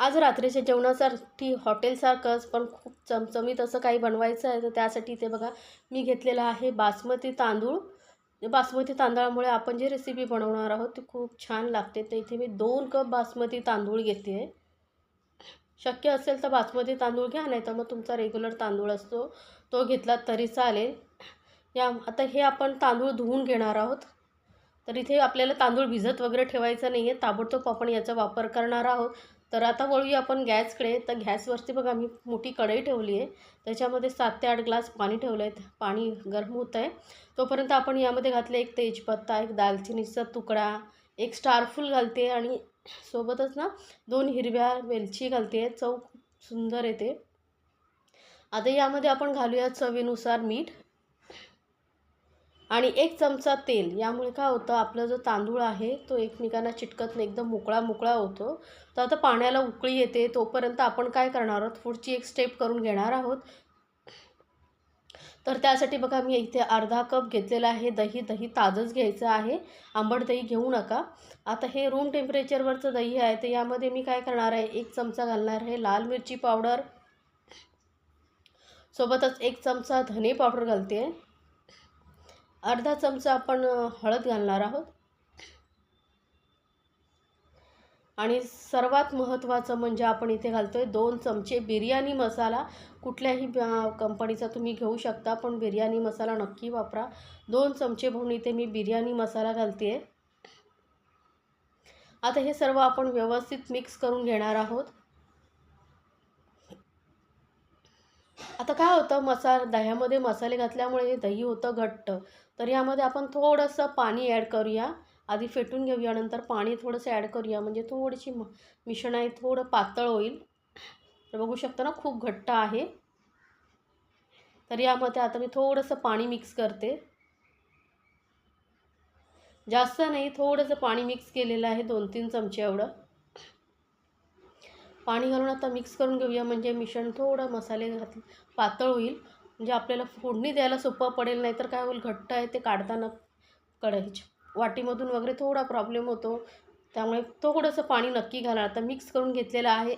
आज रात्रीच्या जेवणासाठी हॉटेलसारखंच पण खूप चमचमीत असं काही बनवायचं आहे तर त्यासाठी इथे बघा मी घेतलेला आहे बासमती तांदूळ. बासमती तांदळामुळे आपण जी रेसिपी बनवणार आहोत ती खूप छान लागते. तर इथे मी दोन कप बासमती तांदूळ घेते. आहे शक्य असेल तर बासमती तांदूळ घ्या नाही तर मग तुमचा रेग्युलर तांदूळ असतो तो घेतला तरी चालेल. या आता हे आपण तांदूळ धुवून घेणार आहोत. तर इथे आपल्याला तांदूळ भिजत वगैरे ठेवायचं नाही आहे ताबडतोब आपण याचा वापर करणार आहोत. तर आता वळूया आपण गॅसकडे. तर गॅसवरती बघा मी मोठी कढई ठेवली आहे. त्याच्यामध्ये सात ते आठ ग्लास पाणी ठेवलं आहे. पाणी गरम होत आहे. तोपर्यंत आपण यामध्ये घातले एक तेजपत्ता एक दालचिनीचा तुकडा एक स्टारफूल घालते आणि सोबतच ना दोन हिरव्या वेलची घालते. चव सुंदर येते. आता यामध्ये आपण घालूया चवीनुसार मीठ. आणि एक चमचा तेल. यामुळे काय होतं आपला जो तांदूळ आहे तो एकमेकांना चिटकत नाही. एकदम मोकळा मोकळा होतो. तर आता पाण्याला उकळी येते. तोपर्यंत आपण काय करणार आहोत? पुढची एक स्टेप करून घेणार आहोत. तर त्यासाठी बघा मी इथे अर्धा कप घेतलेला आहे. दही दही ताजंच घ्यायचं आहे. आंबट दही घेऊ नका. आता हे रूम टेम्परेचरवरचं दही आहे. तर यामध्ये मी काय करणार आहे? एक चमचा घालणार आहे लाल मिरची पावडर. सोबतच एक चमचा धने पावडर घालते. आहे अर्धा चमचा आपण हळद घालणार आहोत. आणि सर्वात महत्त्वाचं म्हणजे आपण इथे घालतो आहे दोन चमचे बिर्याणी मसाला. कुठल्याही कंपनीचा तुम्ही घेऊ शकता पण बिर्याणी मसाला नक्की वापरा. दोन चमचे म्हणून इथे मी बिर्याणी मसाला घालते आहे आता हे सर्व आपण व्यवस्थित मिक्स करून घेणार आहोत. आता काय होतं मसा दह्यामध्ये मसाले घातल्यामुळे दही होतं घट्ट. तर यामध्ये आपण थोडंसं पाणी ॲड करूया. आधी फेटून घेऊया नंतर पाणी थोडंसं ॲड करूया. म्हणजे थोडीशी म मिश्रण आहे थोडं पातळ होईल. तर बघू शकता ना खूप घट्ट आहे. तर यामध्ये आता मी थोडंसं पाणी मिक्स करते. जास्त नाही थोडंसं पाणी मिक्स केलेलं आहे दोन तीन चमचे एवढं. पाणी घालून आता मिक्स करून घेऊया. म्हणजे मिश्रण थोडं मसाले घातले. पातळ होईल. म्हणजे आपल्याला फोडणी द्यायला सोपं पडेल नाही तर काय होईल घट्ट आहे ते काढताना कढईच्या वाटीमधून वगैरे थोडा प्रॉब्लेम होतो. त्यामुळे थोडंसं पाणी नक्की घाला. आता मिक्स करून घेतलेलं आहे.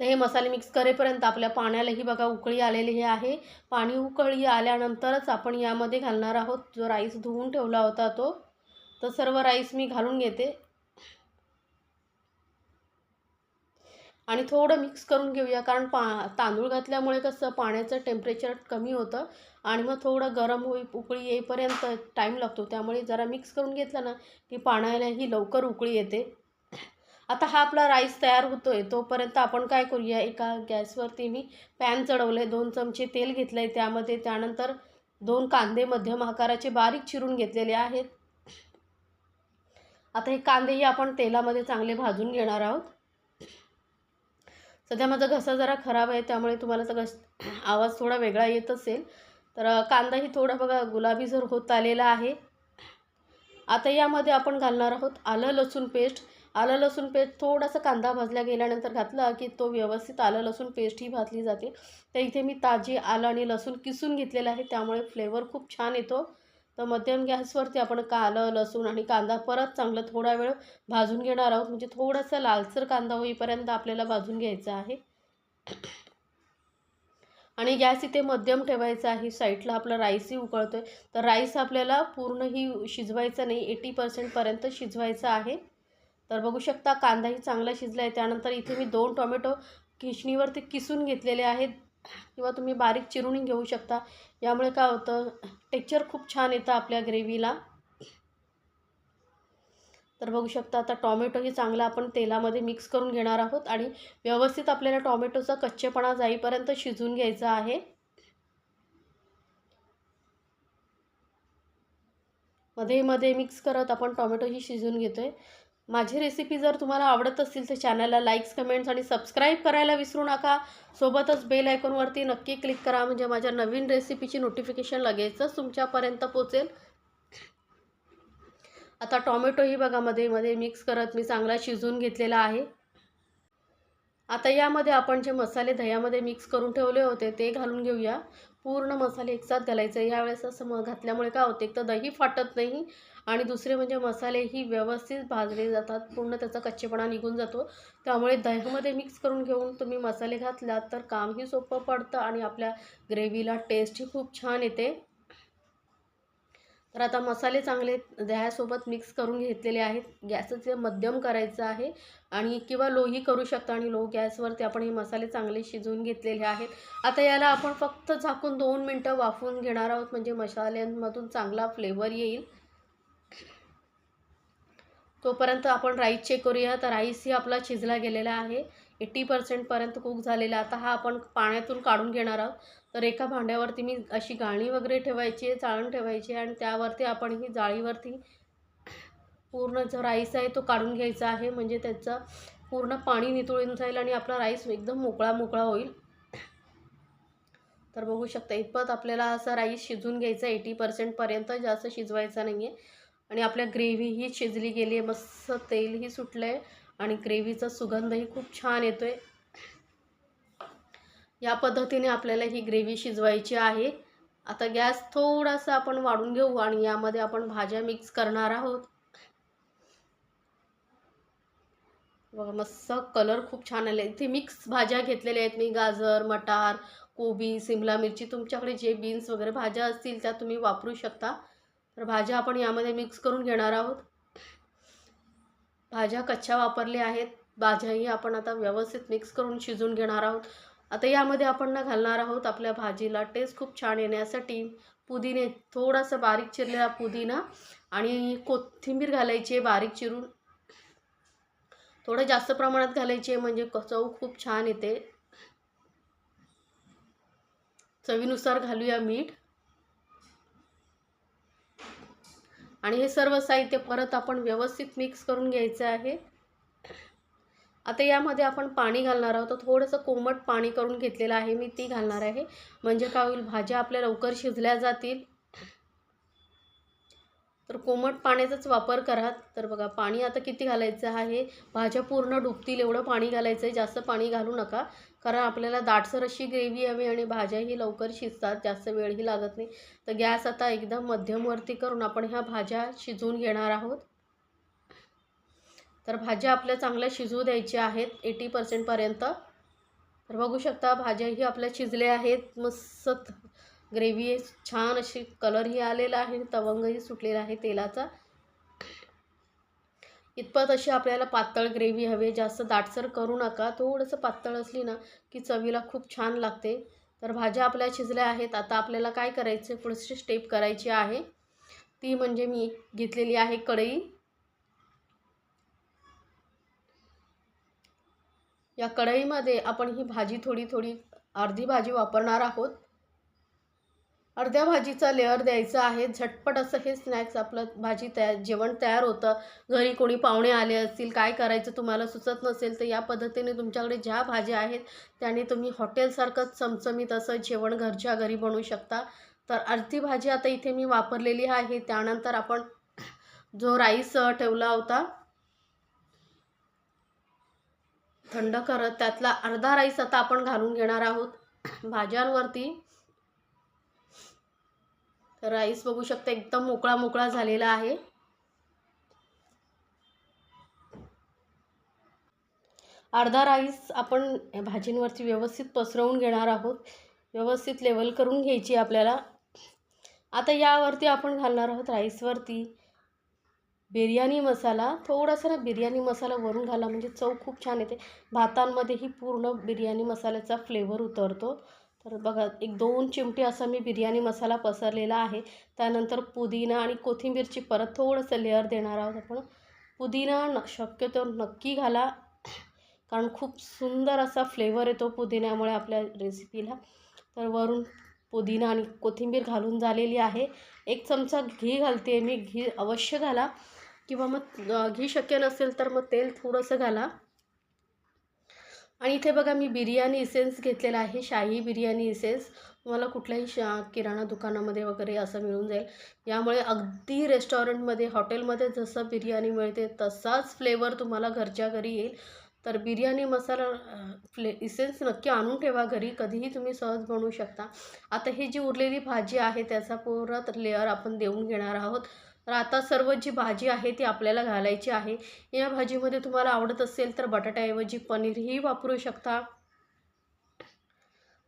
तर हे मसाले मिक्स करेपर्यंत आपल्या पाण्यालाही बघा उकळी आलेली आहे. पाणी उकळी आल्यानंतरच आपण यामध्ये घालणार आहोत. जो राईस धुवून ठेवला होता तो. तर सर्व राईस मी घालून घेते. आणि थोडं मिक्स करून घेऊया कारण पा तांदूळ घातल्यामुळे कसं पाण्याचं टेम्परेचर कमी होतं आणि मग थोडं गरम होई उकळी येईपर्यंत टाईम लागतो. त्यामुळे जरा मिक्स करून घेतलं ना की पाण्यालाही लवकर उकळी येते. आता हा आपला राईस तयार होतो आहे तोपर्यंत आपण काय करूया एका गॅसवरती मी पॅन चढवलं आहे दोन चमचे तेल घेतलं आहे त्यामध्ये त्यानंतर दोन कांदे मध्यम आकाराचे बारीक चिरून घेतलेले आहेत. आता हे कांदेही आपण तेलामध्ये चांगले भाजून घेणार आहोत. सध्या माझा घसा जरा खराब आहे त्यामुळे तुम्हाला सगळं घस आवाज थोडा वेगळा येत असेल. तर कांदाही थोडा बघा गुलाबी जर होत आलेला आहे. आता यामध्ये आपण घालणार आहोत आलं लसूण पेस्ट. आलं लसूण पेस्ट थोडासा कांदा भाजल्या गेल्यानंतर घातला की तो व्यवस्थित आलं लसूण पेस्ट ही भाजली जाते. तर इथे मी ताजी आलं आणि लसूण किसून घेतलेलं आहे त्यामुळे फ्लेवर खूप छान येतो. तर मध्यम गॅसवरती आपण कांदा लसूण आणि कांदा परत चांगलं थोडा वेळ भाजून घेणार आहोत. म्हणजे थोडासा लालसर कांदा होईपर्यंत आपल्याला भाजून घ्यायचा आहे. आणि गॅस इथे मध्यम ठेवायचा आहे. साईडला आपला राईसही उकळतो आहे तर राईस आपल्याला पूर्णही शिजवायचा नाही. एटी पर्सेंटपर्यंत शिजवायचा आहे. तर बघू शकता कांदाही चांगला शिजला आहे त्यानंतर इथे मी दोन टोमॅटो किशणीवरती किसून घेतलेले आहेत. किंवा तुम्ही बारीक चिरूनही घेऊ शकता. यामुळे काय होतं टेक्चर खूप छान येतं आपल्या ग्रेव्हीला तर बघू शकता आता टॉमॅटोही चांगला आपण तेलामध्ये मिक्स करून घेणार आहोत आणि व्यवस्थित आपल्याला टॉमॅटोचा कच्चेपणा जाईपर्यंत शिजून घ्यायचा आहे. मध्ये मध्ये मिक्स करत आपण टॉमॅटोही शिजून घेतो आहे माझी रेसिपी जर तुम्हाला आवडत असतील तर चॅनलला लाईक्स कमेंट्स आणि सबस्क्राईब करायला विसरू नका. सोबतच बेल आयकॉनवरती नक्की क्लिक करा. म्हणजे माझ्या नवीन रेसिपीची नोटिफिकेशन लगेचच तुमच्यापर्यंत पोचेल. आता टॉमॅटोही बघा मध्ये मध्ये मिक्स करत मी चांगला शिजवून घेतलेला आहे. आता यामध्ये आपण जे मसाले दह्यामध्ये मिक्स करून ठेवले होते ते घालून घेऊया. पूर्ण मसाले एकसाथ घालायचे. यावेळेस असं मग घातल्यामुळे काय होते? एक तर दही फाटत नाही. आणि दुसरे म्हणजे मसालेही व्यवस्थित भाजले जातात. पूर्ण त्याचा कच्चेपणा निघून जातो. त्यामुळे दह्यामध्ये मिक्स करून घेऊन तुम्ही मसाले घातलात तर कामही सोपं पडतं आणि आपल्या ग्रेव्हीला टेस्टही खूप छान येते. तर आता मसाले चांगले दह्यासोबत मिक्स करून घेतलेले आहेत. गॅसचे मध्यम करायचं आहे आणि किंवा लोही करू शकता आणि लो गॅसवरती आपण हे मसाले चांगले शिजवून घेतलेले आहेत. आता याला आपण फक्त झाकून दोन मिनटं वाफवून घेणार आहोत. म्हणजे मसाल्यांमधून चांगला फ्लेवर येईल. तोपर्यंत आपण राईस चेक करूया. तर राईसही आपला शिजला गेलेला आहे. एट्टी पर्सेंटपर्यंत कुक झालेला. आता हा आपण पाण्यातून काढून घेणार आहोत. तर एका भांड्यावरती मी अशी गाळणी वगैरे ठेवायची आहे चाळण ठेवायची आणि त्यावरती आपण ही जाळीवरती पूर्ण जो राईस आहे तो काढून घ्यायचा आहे. म्हणजे त्याचं पूर्ण पाणी नितळून जाईल आणि आपला राईस एकदम मोकळा मोकळा होईल. तर बघू शकता इतपत आपल्याला असा राईस शिजून घ्यायचा एटी पर्सेंटपर्यंत जास्त शिजवायचा नाही आहे आणि आपल्या ग्रेव्हीही शिजली गेली आहे मस्त तेलही सुटलं आहे आणि ग्रेव्हीचा सुगंधही खूप छान येतो आहे या पद्धतीने आपल्याला ही ग्रेव्ही शिजवायची आहे. आता गॅस थोडासा आपण वाढून घेऊ आणि यामध्ये आपण भाज्या मिक्स करणार आहोत. बघा मस्त कलर खूप छान आले इथे मिक्स भाज्या घेतलेल्या आहेत मी गाजर मटार कोबी सिमला मिरची तुमच्याकडे जे बीन्स वगैरे भाज्या असतील त्या तुम्ही वापरू शकता. तर भाज्या आपण यामध्ये मिक्स करून घेणार आहोत. भाज्या कच्च्या वापरल्या आहेत. भाज्याही आपण आता व्यवस्थित मिक्स करून शिजवून घेणार आहोत. आता यामध्ये आपण ना घालणार आहोत आपल्या भाजीला टेस्ट खूप छान येण्यासाठी. पुदिने थोडासा बारीक चिरलेला पुदिना आणि कोथिंबीर घालायची आहे बारीक चिरून. थोडं जास्त प्रमाणात घालायची आहे म्हणजे चव खूप छान येते. चवीनुसार घालूया मीठ. आणि हे सर्व साहित्य परत आपण व्यवस्थित मिक्स करून घ्यायचं आहे. आता यामध्ये आपण पाणी घालणार आहोत. थोडंसं कोमट पाणी करून घेतलेलं आहे. मी ती घालणार आहे. म्हणजे काय होईल? भाज्या आपल्या लवकर शिजल्या जातील. तर कोमट पाण्याचाच वापर करा. तर बघा पाणी आता किती घालायचं आहे? भाज्या पूर्ण डुबतील एवढं पाणी घालायचं आहे जास्त पाणी घालू नका. कारण आपल्याला दाटसर अशी ग्रेव्ही हवी आणि भाज्याही लवकर शिजतात. जास्त वेळही लागत नाही. तर गॅस आता एकदम मध्यमवरती करून आपण ह्या भाज्या शिजवून घेणार आहोत. तर भाज्या आपल्या चांगल्या शिजू द्यायच्या आहेत एटी पर्सेंटपर्यंत तर बघू शकता भाज्याही आपल्या शिजल्या आहेत. मस्त ग्रेव्ही छान अशी कलरही आलेला आहे. तवंगही सुटलेला आहे तेलाचा. इतपत अशी आपल्याला पातळ ग्रेव्ही हवी जास्त दाटसर करू नका. थोडंसं पातळ असली ना की चवीला खूप छान लागते. तर भाज्या आपल्या शिजल्या आहेत. आता आपल्याला काय करायचं पुढची स्टेप करायची आहे. ती म्हणजे मी घेतलेली आहे कढई. या कढईमध्ये आपण ही भाजी थोडी थोडी अर्धी भाजी वापरणार आहोत. अर्ध्या भाजीचा लेअर द्यायचा आहे. झटपट असं हे स्नॅक्स आपलं भाजी तयार जेवण तयार होतं. घरी कोणी पाहुणे आले असतील काय करायचं तुम्हाला सुचत नसेल तर या पद्धतीने तुमच्याकडे ज्या भाज्या आहेत त्याने तुम्ही हॉटेलसारखंच चमचमीत असं जेवण घरच्या घरी बनवू शकता. तर अर्धी भाजी आता इथे मी वापरलेली आहे. त्यानंतर आपण जो राईस ठेवला होता थंड करत त्यातला अर्धा राईस आता आपण घालून घेणार आहोत. भाज्यांवरती तर राईस बघू शकता एकदम मोकळा मोकळा झालेला आहे. अर्धा राईस आपण भाजींवरती व्यवस्थित पसरवून घेणार आहोत. व्यवस्थित लेवल करून घ्यायची आपल्याला. आता यावरती आपण घालणार आहोत राईसवरती बिर्याणी मसाला. थोडासा ना बिर्याणी मसाला वरून घाला म्हणजे चव खूप छान येते. भातांमध्येही पूर्ण बिर्याणी मसाल्याचा फ्लेवर उतरतो. तर बघा एक दोन चिमटे असा मी बिर्याणी मसाला पसरलेला आहे. त्यानंतर पुदिना आणि कोथिंबीरची परत थोडंसं लेअर देणार आहोत आपण. पुदिना न शक्यतो नक्की घाला कारण खूप सुंदर असा फ्लेवर येतो पुदिन्यामुळे आपल्या रेसिपीला तर वरून पुदिना आणि कोथिंबीर घालून झालेली आहे. एक चमचा घी घालते मी. घी अवश्य घाला. किंवा मग घी शक्य नसेल तर मग तेल थोडंसं घाला. आणि इथे बघा मी बिर्याणी इसेन्स घेतलेला आहे शाही बिर्याणी इसेन्स तुम्हाला कुठल्याही शा किराणा दुकानामध्ये वगैरे असं मिळून जाईल. यामुळे अगदी रेस्टॉरंटमध्ये हॉटेलमध्ये जसं बिर्याणी मिळते तसाच फ्लेवर तुम्हाला घरच्या घरी येईल. तर बिर्याणी मसाला फ्ले इसेन्स नक्की आणून ठेवा घरी. कधीही तुम्ही सहज बनवू शकता. आता ही जी उरलेली भाजी आहे त्याचा पूर्ण लेअर आपण देऊन घेणार आहोत. तर आता सर्व जी भाजी आहे ती आपल्याला घालायची आहे. या भाजीमध्ये तुम्हाला आवडत असेल तर बटाट्याऐवजी पनीरही वापरू शकता.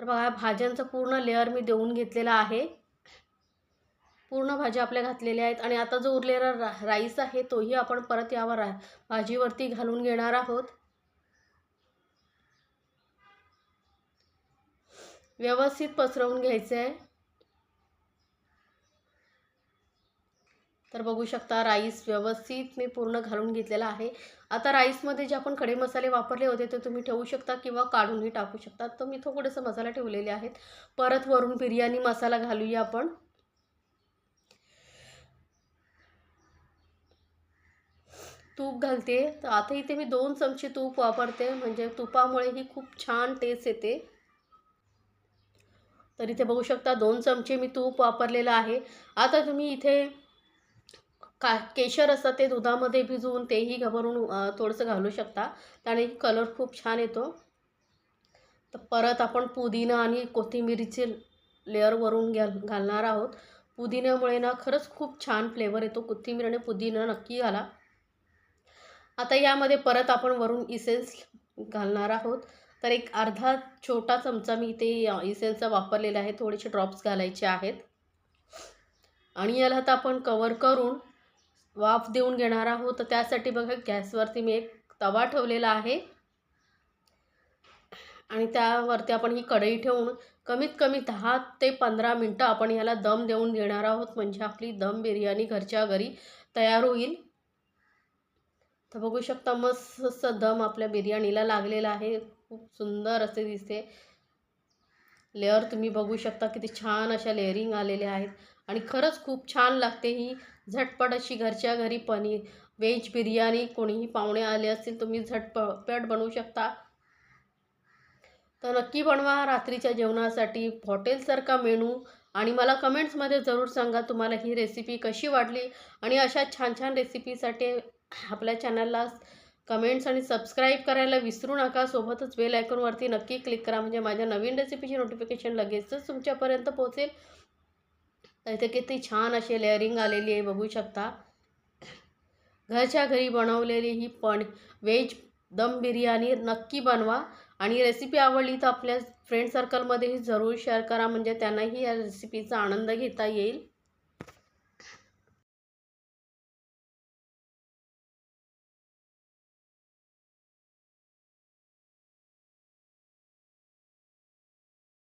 तर बघा भाज्यांचं पूर्ण लेअर मी देऊन घेतलेला आहे. पूर्ण भाज्या आपल्या घातलेल्या आहेत आणि आता जो उरलेला रा राईस आहे तोही आपण परत यावर भाजीवरती घालून घेणार आहोत. व्यवस्थित पसरवून घ्यायचं आहे तर बघू शकता राईस व्यवस्थित मी पूर्ण घालून घेतलेला आहे. आता राईसमध्ये जे आपण खडे मसाले वापरले होते ते तुम्ही ठेवू शकता किंवा काढूनही टाकू शकता. तर मी थोडेसे मसाला ठेवलेले आहेत. परत वरून बिर्याणी मसाला घालूया आपण. तूप घालते. तर आता इथे मी दोन चमचे तूप वापरते. म्हणजे तुपामुळे ही खूप छान टेस्ट येते. तर इथे बघू शकता दोन चमचे मी तूप वापरलेलं आहे. आता तुम्ही इथे का केशर असतं ते दुधामध्ये भिजवून तेही घाबरून थोडंसं घालू शकता. त्याने कलर खूप छान येतो. तर परत आपण पुदिना आणि कोथिंबिरीचे लेअर वरून घालणार आहोत. पुदिन्यामुळे ना खरंच खूप छान फ्लेवर येतो. कोथिंबीर आणि पुदिना नक्की घाला. आता यामध्ये परत आपण वरून इसेन्स घालणार आहोत. तर एक अर्धा छोटा चमचा मी इथे इसेन्सचा वापरलेला आहे. थोडेसे ड्रॉप्स घालायचे आहेत. आणि याला आता आपण कवर करून वाफ देऊन घेणार आहोत. तर त्यासाठी बघा गॅसवरती मी एक तवा ठेवलेला आहे. आणि त्यावरती आपण ही कढई ठेवून कमीत कमी दहा ते पंधरा मिनटं आपण ह्याला दम देऊन घेणार आहोत. म्हणजे आपली दम बिर्याणी घरच्या घरी तयार होईल. तर बघू शकता मस्त दम आपल्या बिर्याणीला लागलेला आहे. खूप सुंदर असे दिसते. लेअर तुम्ही बघू शकता किती छान अशा लेअरिंग आलेल्या आहेत. आणि खरंच खूप छान लागते ही. झटपट अशी घरच्या घरी पनीर व्हेज बिर्याणी कोणीही पाहुणे आले असतील तुम्ही झटपट बनवू शकता. तर नक्की बनवा रात्रीच्या जेवणासाठी हॉटेलसारखा मेनू. आणि मला कमेंट्समध्ये जरूर सांगा तुम्हाला ही रेसिपी कशी वाटली. आणि अशा छान छान रेसिपीसाठी आपल्या चॅनलला कमेंट्स आणि सबस्क्राईब करायला विसरू नका. सोबतच बेल आयकॉनवरती नक्की क्लिक करा. म्हणजे माझ्या नवीन रेसिपीची नोटिफिकेशन लगेचच तुमच्यापर्यंत पोहोचेल. तर इथे किती छान अशी लेअरिंग आलेली आहे बघू शकता. घरच्या घरी बनवलेली ही पण व्हेज दम बिर्याणी नक्की बनवा. आणि रेसिपी आवडली तर आपल्या फ्रेंड सर्कलमध्येही जरूर शेअर करा म्हणजे त्यांनाही या रेसिपीचा आनंद घेता येईल.